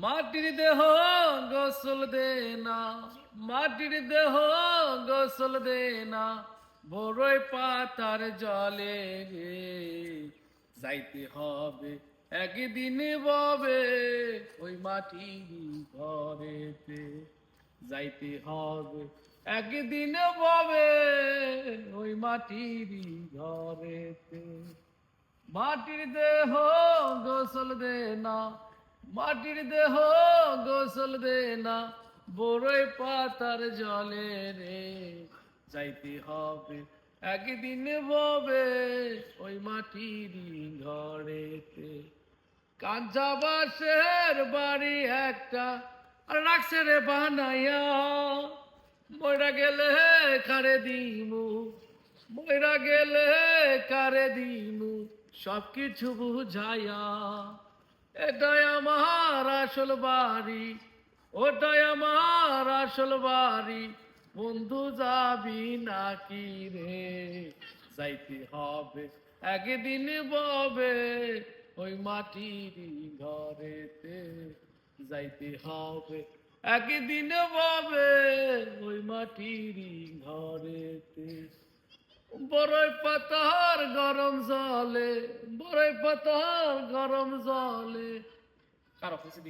মাটির দেহ গোসল দে না, মাটির দেহ গোসল দে না, বড়ই পাতার জলে রে। যাইতে হবে, একদিন ববে ওই মাটির ঘরেতে। যাইতে হবে, একদিন ববে ওই মাটির ঘরেতে। মাটির দেহ গোসল দে না মাটির দেহ গোসল দে না বড়ই পাতার জলে রে। যাইতে হবে, একদিন ববে ওই মাটির ঘরেতে। কাঞ্চা বাসের বাড়ি একটা, আর রাখছে রে বানাইয়া। ময়রা গেলে কারে দিমু, ময়রা গেলে কারে দিমু সব কিছু বুঝাইয়া। এটাই আমার আসল বাড়ি ওটাই আমার আসল বাড়ি, বন্ধু যাবি নাকি রে? যাইতে হবে, একদিন ববে ওই মাটির ঘরেতে। যাইতে হবে, একদিন ববে ওই মাটির ঘরেতে। বড়ই পাতার গরম জলে বড়ই পাতার গরম জলে। কারও খুশি